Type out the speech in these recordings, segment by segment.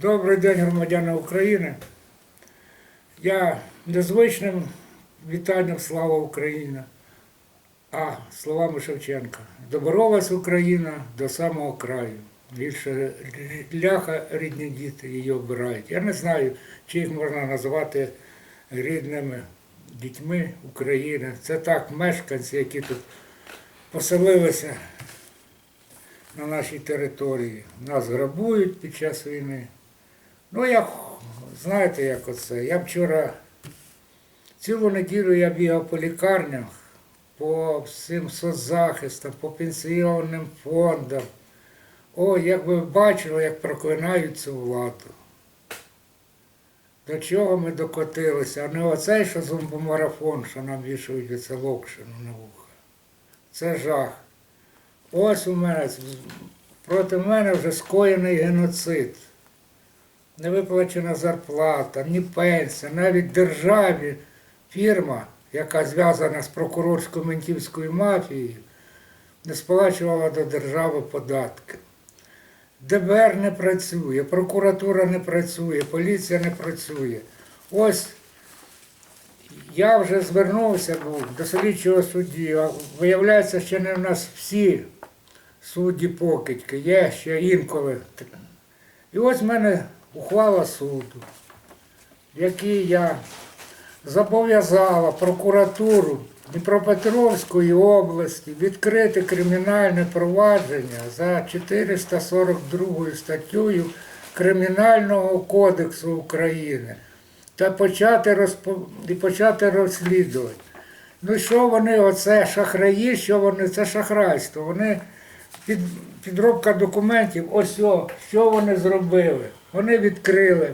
Добрий день, громадяни України. Я незвичним вітанням слава Україна, а словами Шевченка. Доборолась Україна до самого краю. Більше ляха рідні діти її обирають. Я не знаю, чи їх можна назвати рідними дітьми України. Це так, мешканці, які тут поселилися на нашій території. Нас грабують під час війни. Ну, як, знаєте, як оце. Я вчора цілу неділю я бігав по лікарнях, по всім соцзахистам, по пенсіонним фондам. О, як ви бачили, як проклинають цю владу. До чого ми докотилися, а не оцей, що зомбомарафон, що нам вішають оце локшину на вуха. Це жах. Ось у мене проти мене вже скоєний геноцид. Не виплачена зарплата, ні пенсія, навіть державі фірма, яка зв'язана з прокурорсько-ментівською мафією, не сплачувала до держави податки. ДБР не працює, прокуратура не працює, поліція не працює. Ось я вже звернувся був до слідчого судді, а виявляється, що не в нас всі судді покидьки, є ще інколи. І ось в мене ухвала суду, в якій я зобов'язала прокуратуру Дніпропетровської області відкрити кримінальне провадження за 442 статтею Кримінального кодексу України та почати, розпо... і почати розслідувати. Ну що вони, оце шахраї, що вони, це шахрайство. Вони під, підробка документів, ось о, що вони зробили. Вони відкрили.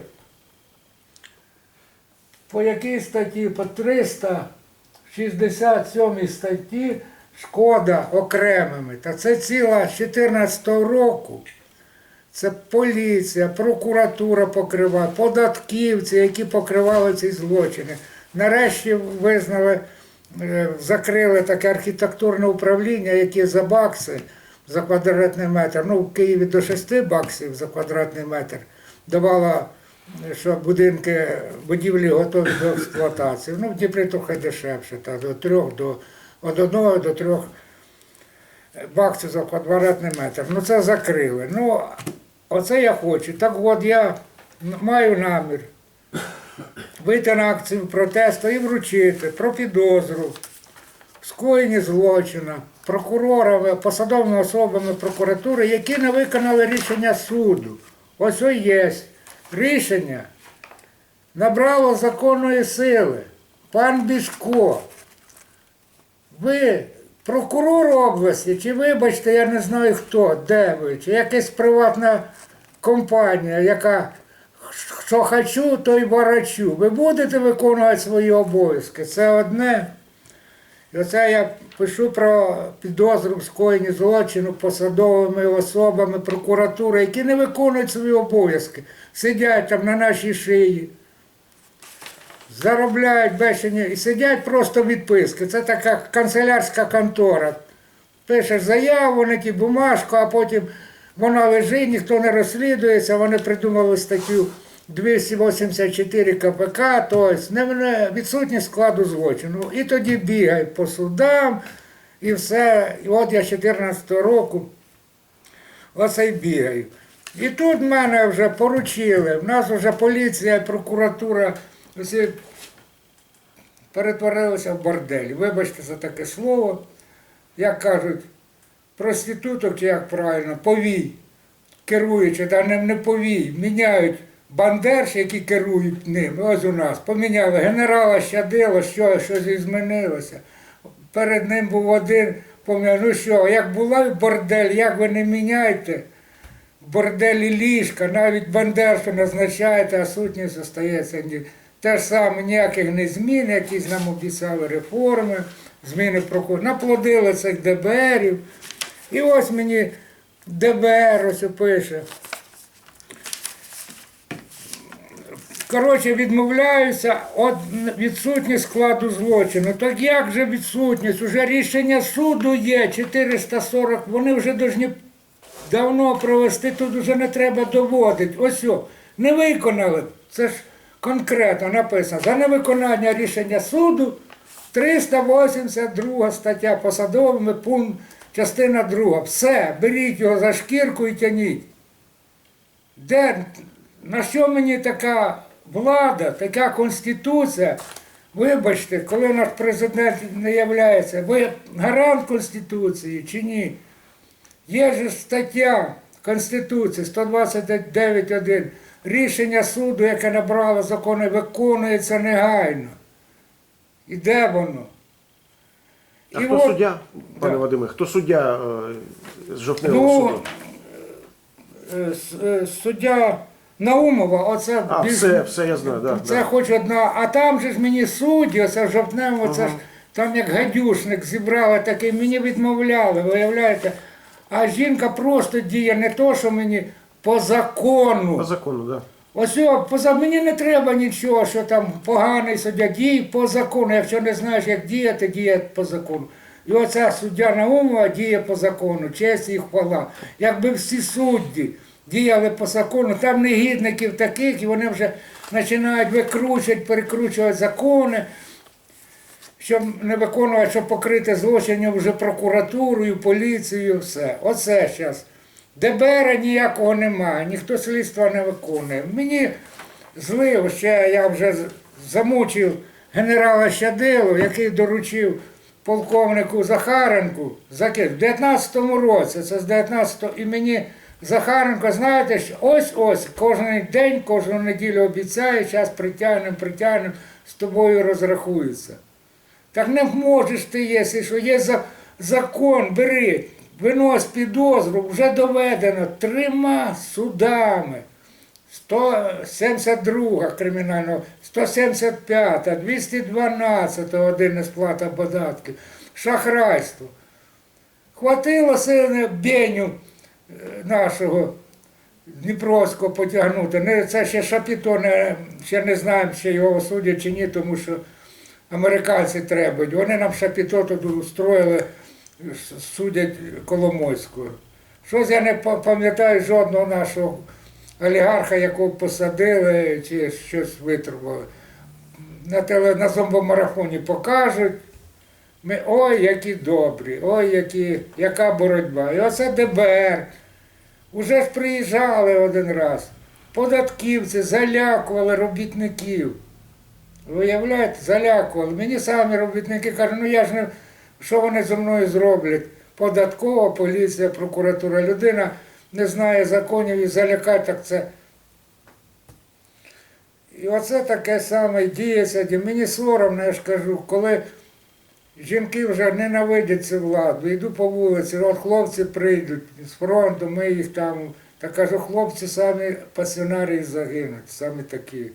По якій статті? По 367 статті шкода окремими. Та це ціла з 14 року. Це поліція, прокуратура покриває, податківці, які покривали ці злочини. Нарешті визнали, е, закрили таке архітектурне управління, яке за бакси за квадратний метр. Ну, в Києві до 6 баксів за квадратний метр давала, що будинки, будівлі готові до експлуатації. Ну, в Дніпрі трохи дешевше, та, до трьох, до, від одного до трьох баксів за квадратний метр. Ну це закрили. Ну, оце я хочу. Так от я маю намір вийти на акцію протесту і вручити про підозру, скоєнні злочина, прокурорами, посадовими особами прокуратури, які не виконали рішення суду. Ось є рішення набрало законної сили. Пан Бішко, ви прокурор області, чи вибачте, я не знаю хто, де ви, чи якась приватна компанія, яка що хочу, то й барачу. Ви будете виконувати свої обов'язки. Це одне. І оце я пишу про підозру в скоєнні злочину посадовими особами прокуратури, які не виконують свої обов'язки, сидять там на нашій шиї заробляють бешені і сидять просто відписки. Це така канцелярська контора. Пишеш заяву, на ті бумажку, а потім вона лежить, ніхто не розслідується, вони придумали статтю 284 КПК, тобто відсутність складу злочину. І тоді бігають по судам і все. І от я з 14 року оце й бігаю. І тут мене вже поручили, в нас вже поліція, прокуратура всі перетворилися в бордель. Вибачте за таке слово. Як кажуть, проституток, як правильно, повій, керуючи, та не, не повій, міняють бандерш, які керують ним. Ось у нас. Поміняли генерала Щадила, що, щось змінилося. Перед ним був один, поміняв, ну що, як була бордель, як ви не міняєте? Борделі ліжка, навіть бандершу назначаєте, а сутність залишається. Те ж саме ніяких не змін, якісь нам обіцяли реформи, зміни прокурорів. Наплодили цих ДБРів. І ось мені ДБР ось пише. Коротше, відмовляюся від відсутність складу злочину. Так як же відсутність? Уже рішення суду є 440, вони вже повинні давно провести, тут вже не треба доводити. Ось о, Не виконали. Це ж конкретно написано. За невиконання рішення суду 382 стаття посадовими пункт, частина 2. Все, беріть його за шкірку і тяніть. Де, на що мені така влада, така конституція? Вибачте, коли наш президент не являється, ви гарант Конституції чи ні? Є ж стаття Конституції 129.1. Рішення суду, яке набрало закони, виконується негайно. І де воно? А І хто от- суддя, пане Да. Вадиме, хто суддя е, з жовтневого Ну, суду? е, е, суддя Наумова, оце А, більш- все, все я знаю, да, це да. хоч одна. А там же ж мені судді, оце жовтнево, це ж там як гадюшник зібрали такий, мені відмовляли, виявляєте. А жінка просто діє не то, що мені по закону. По закону, да. Ось о, поза мені не треба нічого, що там поганий суддя дій по закону. Якщо не знаєш, як діяти, діє по закону. І оця суддя Наумова діє по закону, честь і хвала. Якби всі судді діяли по закону, там негідників таких, і вони вже починають викручувати, перекручувати закони, щоб не виконувати, щоб покрити злочини вже прокуратурою, поліцією, все. Оце зараз. ДБР ніякого немає, ніхто слідства не виконує. Мені зливо, ще я вже замучив генерала Щадилу, який доручив полковнику Захаренку в 19-му році, це з 19-го, і мені Захаренко, знаєте, що ось ось кожен день, кожну неділю обіцяє, зараз притягнемо, притягнемо, з тобою розрахуються. Так не можеш ти, якщо що є за, закон, бери, винось підозру, вже доведено трьома судами. 172 кримінального, 175, 212 один не сплата податків, шахрайство. Хватило сильно Беню нашого Дніпровського потягнути. Не, це ще Шапіто, не, ще не знаємо, чи його осудять чи ні, тому що американці требують. Вони нам Шапіто тут устроїли, судять Коломойського. Щось я не пам'ятаю жодного нашого олігарха, якого посадили чи щось витрубали. На, теле, на зомбомарафоні покажуть. Ми, ой, які добрі, ой, які, яка боротьба. І оце ДБР. Уже ж приїжджали один раз. Податківці залякували робітників. Ви уявляєте, залякували. Мені самі робітники кажуть, ну я ж не що вони зі мною зроблять? Податкова, поліція, прокуратура. Людина не знає законів і залякати, так це. І оце таке саме діється. Мені соромно, я ж кажу, коли жінки вже ненавидять цю владу, йду по вулиці, от хлопці прийдуть з фронту, ми їх там. Та кажу, хлопці самі пасіонарії загинуть, самі такі.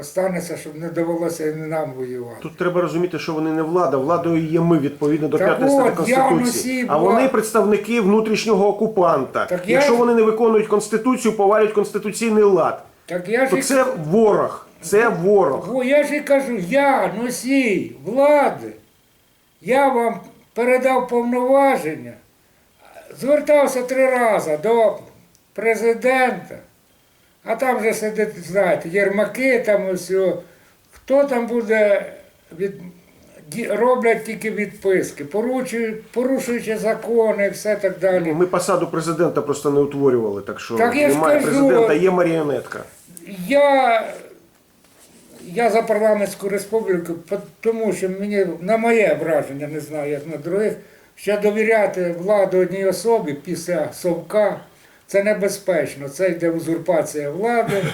Останеться, щоб не довелося і нам воювати. Тут треба розуміти, що вони не влада. Владою є ми відповідно до Так 5 статті Конституції. А вони представники внутрішнього окупанта. Так Якщо ж- вони не виконують конституцію, повалять конституційний лад. Так я ж То це ворог. Це ворог. О, я ж і кажу, я носій влади. Я вам передав повноваження, звертався три рази до президента, а там вже сидить, знаєте, Єрмаки там усе. Хто там буде від... роблять тільки відписки, порушуючи закони і все так далі. Ми посаду президента просто не утворювали, так що Так я ж немає кажу, президента, є маріонетка. Я, я за парламентську республіку, тому що мені, на моє враження, не знаю, як на других, що довіряти владу одній особі після совка, це небезпечно. Це йде узурпація влади.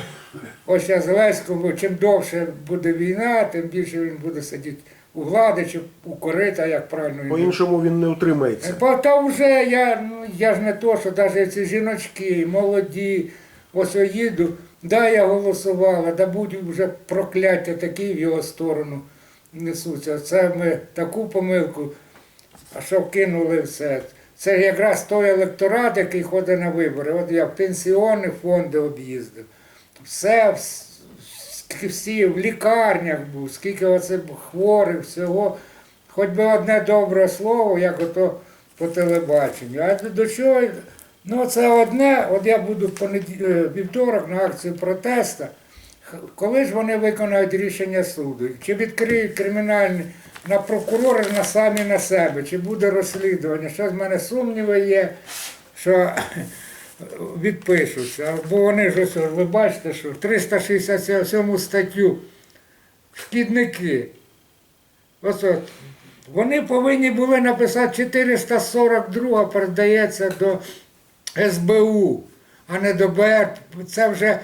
Ось я Зеленському, чим довше буде війна, тим більше він буде сидіти у влади чи у корита, як правильно По-іншому він не утримається. Та вже я, ну, я ж не то, що навіть ці жіночки, молоді, ось я їду, да, я голосувала, да будуть вже прокляття такі в його сторону несуться. Це ми таку помилку, а що кинули все. Це якраз той електорат, який ходить на вибори. От я пенсіонні фонди об'їздив. Все, вс- вс- всі в лікарнях був, скільки оце хворих, всього. Хоч би одне добре слово, як ото по телебаченню. А до чого Ну, це одне, от я буду е, вівторок на акцію протесту. Коли ж вони виконають рішення суду? Чи відкриють кримінальні на прокурори на самі на себе, чи буде розслідування? Що з мене сумніви є, що відпишуться. Бо вони ж ось, ви бачите, що 367 статтю шкідники. Ось от, вони повинні були написати 442 передається до СБУ, а не до БР. Це вже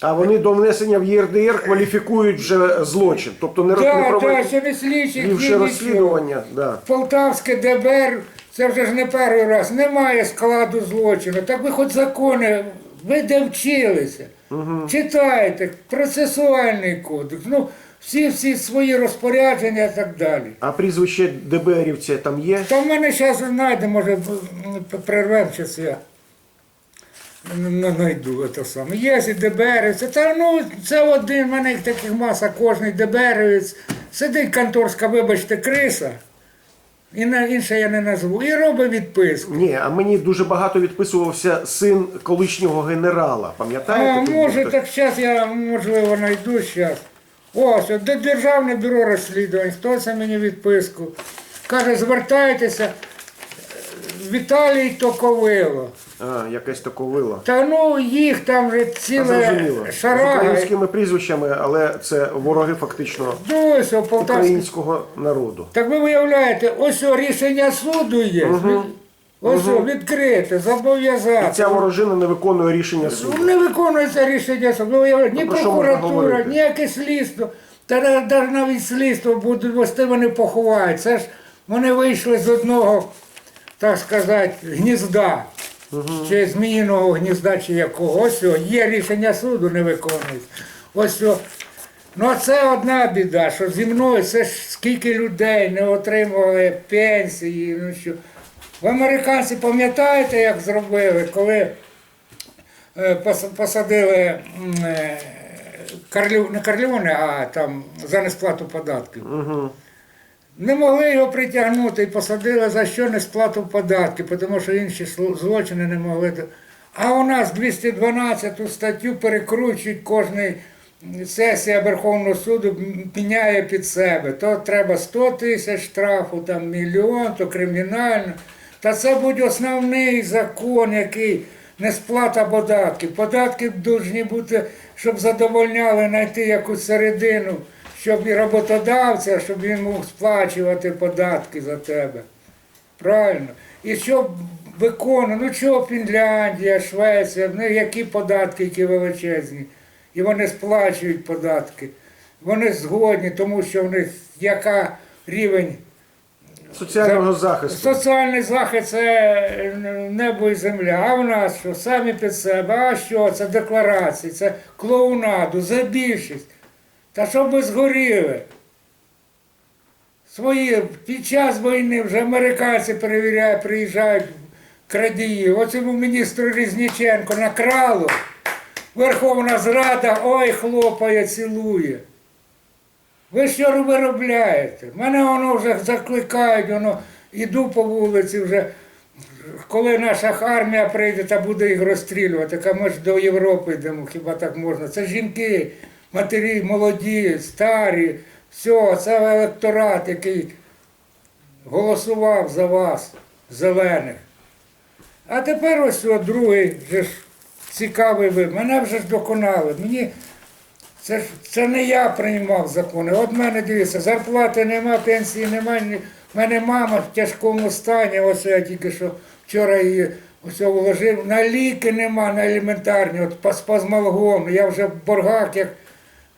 А вони до внесення в ЄРДР кваліфікують вже злочин. Тобто не, так, так, ще не слідчі, ні більше нічого. розслідування. Да. Полтавське ДБР, це вже ж не перший раз, немає складу злочину. Так ви хоч закони, ви де вчилися, читайте, процесуальний кодекс, ну, всі всі свої розпорядження і так далі. А прізвище ДБРівця там є? Та в мене зараз знайде, може, прервемо час я н- знайду це саме. Є і ДБРівці, та ну це один, в мене їх таких маса, кожний ДБРівець. Сидить конторська, вибачте, криса, і на інше я не назву, і робить відписку. Ні, а мені дуже багато відписувався син колишнього генерала. Пам'ятаєте? А, Тут може, був так зараз я, можливо, знайду зараз. Ось, от, де Державне бюро розслідувань, хто це мені відписку? Каже, звертайтеся, Віталій Токовило. А, якесь таковило. Та ну їх там вже ціле Зрозуміло. З шарага. українськими прізвищами, але це вороги фактично Ну, ось о, полтавський. українського народу. Так ви виявляєте, ось о, рішення суду є. Ось о, відкрите, І зобов'язати. ця ворожина не виконує рішення суду. Ну, Не виконується рішення суду. Ви уявляєте, ні Ну, про що можна прокуратура, говорити? ніяке слідство. Та на- та навіть слідство будуть вести, вони поховають. Це ж вони вийшли з одного, так сказати, гнізда. Чи зміїного гнізда, чи якого. Ось о, є рішення суду, не виконується. Ось о. Ну, це одна біда, що зі мною це ж скільки людей не отримували пенсії. Ну що. В американці пам'ятаєте, як зробили, коли е, посадили е, Карлю, не Карліоне, а там за несплату податків. Не могли його притягнути і посадили за що несплату податків, тому що інші злочини не могли. А у нас 212 статтю перекручують кожний сесія Верховного суду, м, піняє під себе. То треба 100 тисяч штрафу, там мільйон, то кримінально. Та це буде основний закон, який несплата податків. Податки повинні бути, щоб задовольняли знайти якусь середину, щоб і роботодавця, щоб він мог сплачувати податки за тебе. Правильно. І щоб виконано, ну чого Фінляндія, Швеція, ну які податки, які величезні. І вони сплачують податки. Вони згодні, тому що в них яка рівень Соціального захисту. Соціальний захист це е, небо і земля. А в нас що? Самі під себе. А що? Це декларації, це клоунаду, за більшість. Та щоб ви згоріли. Свої під час війни вже американці перевіряють, приїжджають крадії. Оцьому міністру Різніченко накрало. Верховна Зрада, ой, хлопає, цілує. Ви що виробляєте? Мене воно вже закликають, воно іду по вулиці вже. Коли наша армія прийде та буде їх розстрілювати, так ми ж до Європи йдемо, хіба так можна? Це жінки, матері, молоді, старі, все, це електорат, який голосував за вас, зелених. А тепер ось о, другий же ж цікавий ви. Мене вже ж доконали. Мені це ж це не я приймав закони. От мене дивіться, зарплати нема, пенсії нема. в мене мама в тяжкому стані, ось я тільки що вчора її ось вложив. На ліки нема, на елементарні, от по спазмалгон. Я вже в боргах, як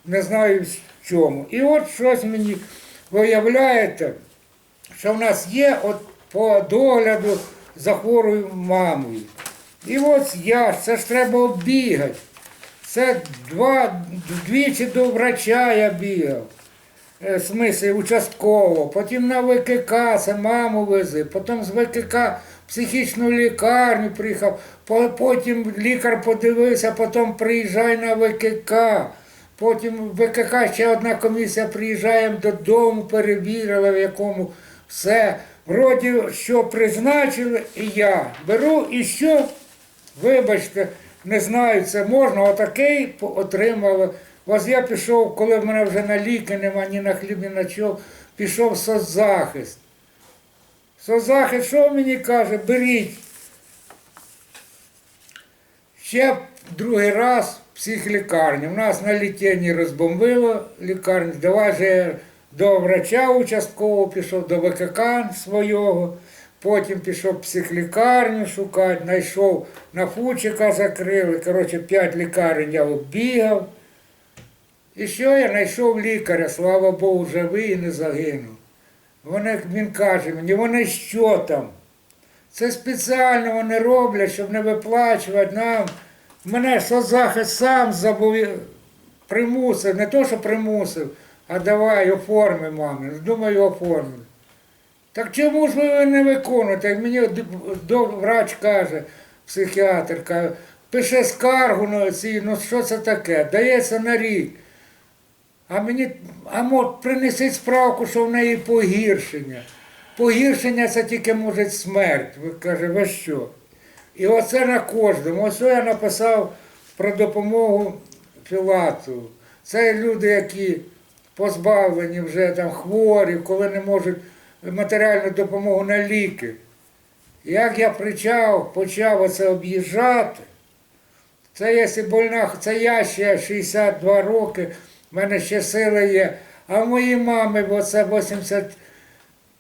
не знаю в чому. І от щось мені виявляєте, що в нас є от по догляду за хворою мамою. І от я, це ж треба оббігати. Це два, двічі до врача я бігав. Е, В смислі участково, потім на ВКК, це маму вези, потім з ВКК в психічну лікарню приїхав, потім лікар подивився, потім приїжджай на ВКК. Потім ВКК ще одна комісія приїжджає додому, перевірила, в якому все. Вроді, що призначили, і я беру і що Вибачте, не знаю, це можна, отакий отримали. Ось я пішов, коли в мене вже на ліки нема, ні на хліб, ні на чого, пішов соцзахист. Соцзахист, що мені каже, беріть. Ще другий раз психлікарні. У нас на літєнні розбомбило лікарню. Давай же до врача участкового пішов, до ВКК свого. Потім пішов психлікарню шукати, знайшов на Фучика закрили. Коротше, п'ять лікарень я оббігав. І що я знайшов лікаря, слава Богу, живий і не загинув. Вони, він каже мені, вони що там? Це спеціально вони роблять, щоб не виплачувати нам. Мене соцзахист сам забув, примусив, не то, що примусив, а давай оформи, мамі. Думаю, оформлю. Так чому ж ви не виконуєте? Мені врач каже, психіатр каже, пише скаргу на ці, ну що це таке? Дається на рік. А мені, а мо, принесіть справку, що в неї погіршення. Погіршення це тільки може смерть. Ви каже, ви що? І оце на кожному. Ось я написав про допомогу Філату. Це люди, які позбавлені вже там хворі, коли не можуть матеріальну допомогу на ліки. Як я почав, почав оце об'їжджати, це якщо больна, це я ще 62 роки, в мене ще сили є. А моїй мами, бо це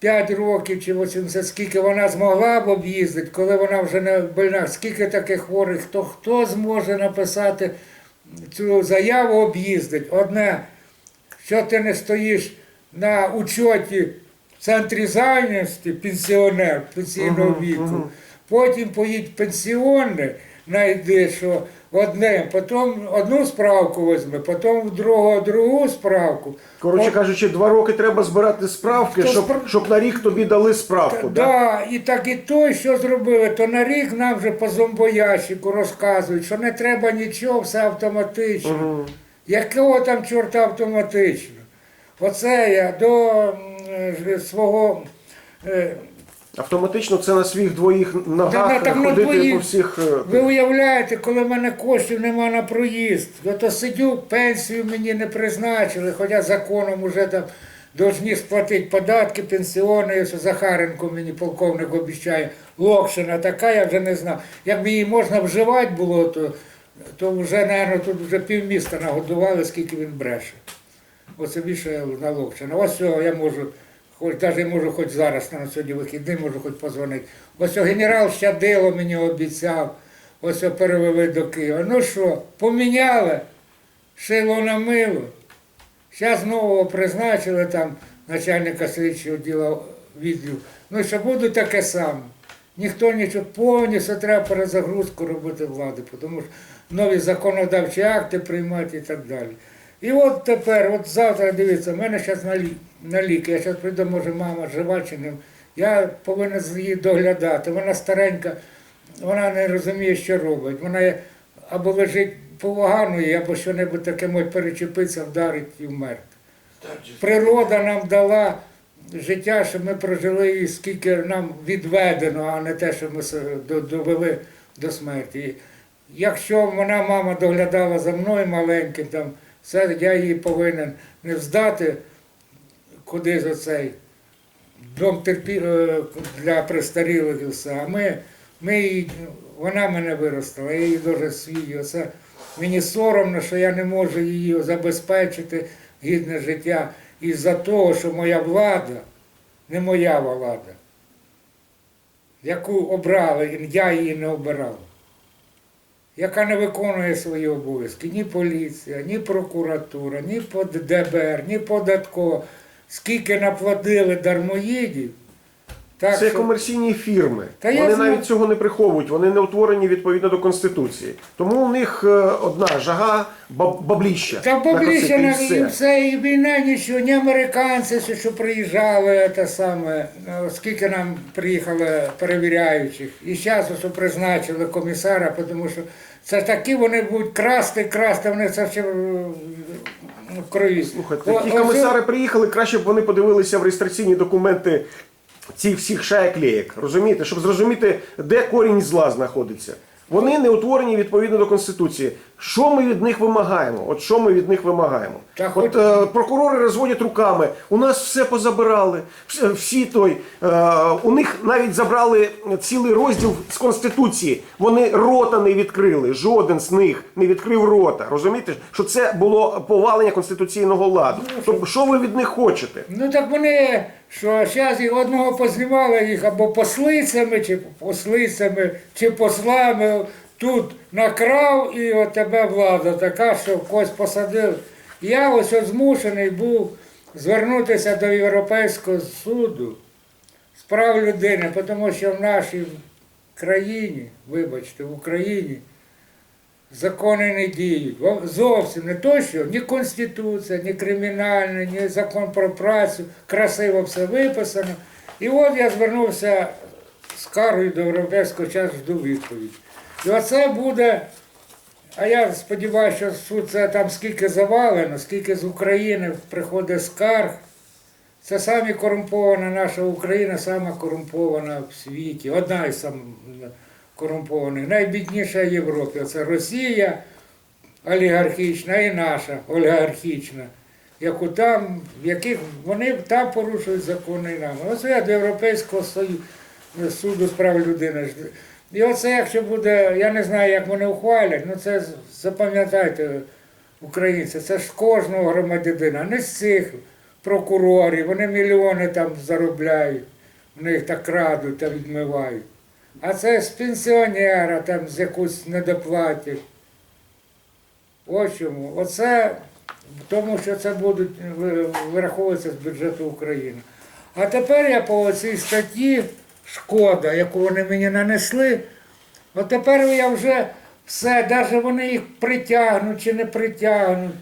85 років чи 80, скільки вона змогла б об'їздити, коли вона вже не больна, скільки таких хворих, хто, хто зможе написати цю заяву об'їздить. Одне, що ти не стоїш на учоті в центрі зайнятості, пенсіонер пенсійного віку, потім поїдь пенсіонне, знайди, що одне, потім одну справку візьми, потім в другого другу справку. Коротше От- кажучи, два роки треба збирати справки, щоб, спра- щоб на рік тобі дали справку. Да, Да? і так і той, що зробили, то на рік нам вже по зомбоящику розказують, що не треба нічого, все автоматично. Мгм. Якого там чорта автоматично? Оце я до е, свого. Автоматично це на своїх двоїх ногах на- ходити двоїх. по всіх. е, Ви уявляєте, коли в мене коштів нема на проїзд, я то сидю, пенсію мені не призначили, хоча законом вже там повинні сплатити податки, пенсіони, що Захаренко мені полковник обіцяє, Локшина така, я вже не знаю. Як її можна вживати було, то, то вже, мабуть, тут вже півміста нагодували, скільки він бреше. Оце більше на Локшина. Ось цього я можу, хоч навіть можу хоч зараз, на сьогодні вихідний, можу хоч позвонити. Ось генерал Щадило мені обіцяв, ось перевели до Києва. Ну що, поміняли, шило на мило. Зараз нового призначили там начальника слідчого діла відділу. Ну що буде таке саме. Ніхто нічого повністю треба перезагрузку робити влади, тому що нові законодавчі акти приймати і так далі. І от тепер, от завтра, дивіться, в мене зараз на, лі, на ліки. Я зараз прийду, може, мама жива чи не. Я повинен її доглядати. Вона старенька, вона не розуміє, що робить. Вона або лежить поганої, або що-небудь таке може перечепитися, вдарить і вмерти. Природа нам дала життя, що ми прожили і скільки нам відведено, а не те, що ми довели до смерті. Якщо вона, мама, доглядала за мною маленьким, там, все, я її повинен не здати кудись оцей дом терпі... е, для престарілих і все. А ми, ми її, вона мене виростила, я її дуже свій. Оце мені соромно, що я не можу її забезпечити гідне життя із-за того, що моя влада, не моя влада, яку обрали, я її не обирав, яка не виконує свої обов'язки, ні поліція, ні прокуратура, ні под- ДБР, ні податкова. Скільки наплатили дармоїдів, так Це що- комерційні фірми. Та вони знаю. навіть цього не приховують, вони не утворені відповідно до Конституції. Тому у них е, одна жага баб- бабліща. Та і на і все. і війна нічого, ні американці, що, приїжджали, те саме, ну, скільки нам приїхало перевіряючих. І зараз призначили комісара, тому що це такі вони будуть красти, красти, вони це все в в крові. Слухайте, оце- комісари приїхали, краще б вони подивилися в реєстраційні документи цих всіх шаяклеєк. Розумієте, щоб зрозуміти, де корінь зла знаходиться. Вони не утворені відповідно до Конституції. Що ми від них вимагаємо? От що ми від них вимагаємо? От е, прокурори розводять руками. У нас все позабирали. Всі, всі той е, у них навіть забрали цілий розділ з конституції. Вони рота не відкрили. Жоден з них не відкрив рота. Розумієте, що це було повалення конституційного ладу. Тобто, що ви від них хочете? Ну так вони, що зараз їх одного познімали їх або послицями, чи послицями, чи послами. Тут накрав і от тебе влада така, що когось посадив. Я ось змушений був звернутися до Європейського суду з прав людини, тому що в нашій країні, вибачте, в Україні закони не діють. Зовсім не то, що ні Конституція, ні кримінальний, ні закон про працю, красиво все виписано. І от я звернувся з скаргою до Європейського часу жду відповідь. І оце буде, а я сподіваюся, що суд це там скільки завалено, скільки з України приходить скарг. Це самі корумпована наша Україна, сама корумпована в світі, одна із самих корумпованих, найбідніша в Європі. Це Росія олігархічна і наша олігархічна, яку там, в яких вони там порушують закони і нам. Оце я до Європейського Сою- суду з прав людини. І оце, якщо буде, я не знаю, як вони ухвалять, ну це запам'ятайте, українці, це з кожного громадянина, не з цих прокурорів, вони мільйони там заробляють, вони їх так крадуть та відмивають. А це з пенсіонера, там з якусь недоплатять. Ось чому. Оце тому, що це будуть вираховуватися з бюджету України. А тепер я по цій статті шкода, яку вони мені нанесли, от тепер я вже все, навіть вони їх притягнуть чи не притягнуть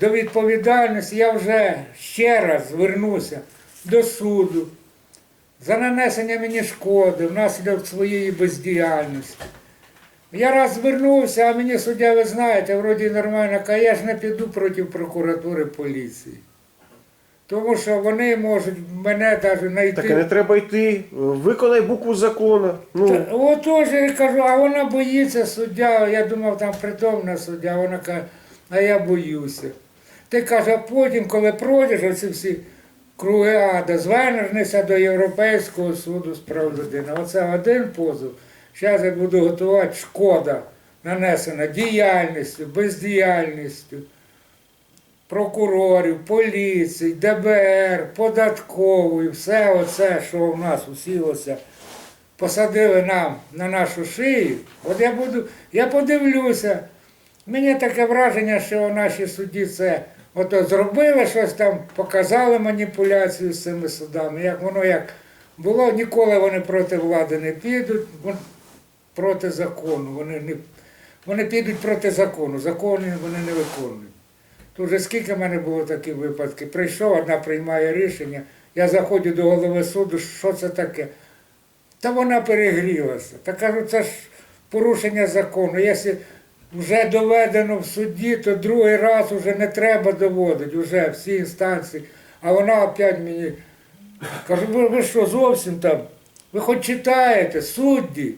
до відповідальності, я вже ще раз звернуся до суду за нанесення мені шкоди внаслідок своєї бездіяльності. Я раз звернувся, а мені суддя, ви знаєте, вроді нормально, каже, я ж не піду проти прокуратури поліції. Тому що вони можуть мене навіть знайти. Так і не треба йти. Виконай букву закону. Ну, Та, От теж я кажу, а вона боїться суддя. Я думав, там притомна суддя, вона каже, а я боюся. Ти каже, а потім, коли пройдеш оці всі круги ада, звернешся до Європейського суду з прав людини. Оце один позов. Зараз я буду готувати шкода, нанесена діяльністю, бездіяльністю прокурорів, поліції, ДБР, податкової, все оце, що в нас усілося, посадили нам на нашу шию. От я буду, я подивлюся. Мені таке враження, що наші судді це ото зробили щось там, показали маніпуляцію з цими судами. Як воно як було, ніколи вони проти влади не підуть, проти закону. Вони, не, вони підуть проти закону, закони вони не виконують. Тут вже скільки в мене було таких випадків. Прийшов, одна приймає рішення, я заходжу до голови суду, що це таке? Та вона перегрілася. Та кажу, це ж порушення закону. Якщо вже доведено в суді, то другий раз вже не треба доводити, вже всі інстанції. А вона опять мені каже, ви, ви що зовсім там? Ви хоч читаєте, судді?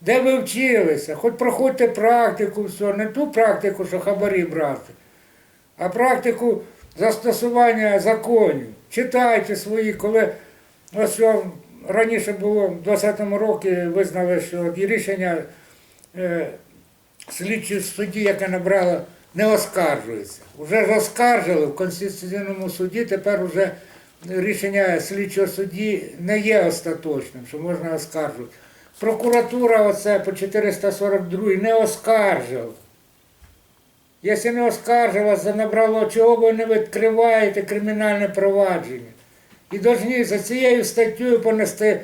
Де ви вчилися? Хоч проходьте практику, все, не ту практику, що хабарі брати а практику застосування законів. Читайте свої, коли ось раніше було в 20-му році визнали, що і рішення е, слідчої судді, яке набрало, не оскаржується. Уже ж оскаржили в Конституційному суді, тепер вже рішення слідчого судді не є остаточним, що можна оскаржувати. Прокуратура оце по 442 не оскаржила. Якщо не оскаржилось, набрало, чого ви не відкриваєте кримінальне провадження? І повинні за цією статтею понести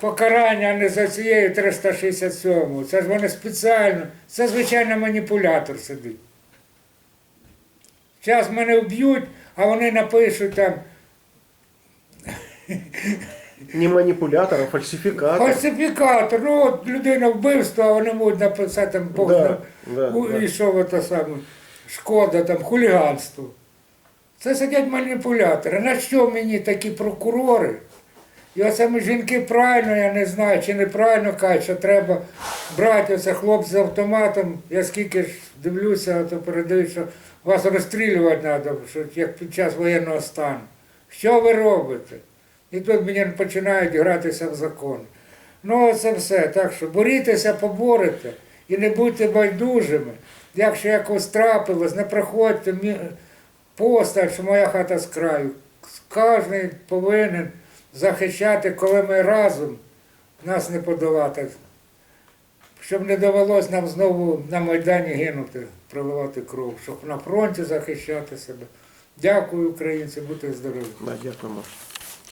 покарання, а не за цією 367. Це ж вони спеціально, це звичайно маніпулятор сидить. Зараз мене вб'ють, а вони напишуть там не маніпулятор, а фальсифікатор. фальсифікатор. Ну от людина вбивство, а вони можуть написати там Бог Да, да, У- да. І що ви те саме? Шкода, там, хуліганство. Це сидять маніпулятори. На що мені такі прокурори, І оце ми жінки правильно, я не знаю, чи неправильно кажуть, що треба брати оце хлопці з автоматом. Я скільки ж дивлюся, то передають, що вас розстрілювати треба, що як під час воєнного стану. Що ви робите? І тут мені починають гратися в закон. Ну, це все. Так що борітеся, поборете і не будьте байдужими. Якщо якось трапилось, не приходьте постать, що моя хата з краю. Кожен повинен захищати, коли ми разом нас не подолати. Щоб не довелось нам знову на Майдані гинути, проливати кров, щоб на фронті захищати себе. Дякую, українці, будьте здорові. Дякуємо.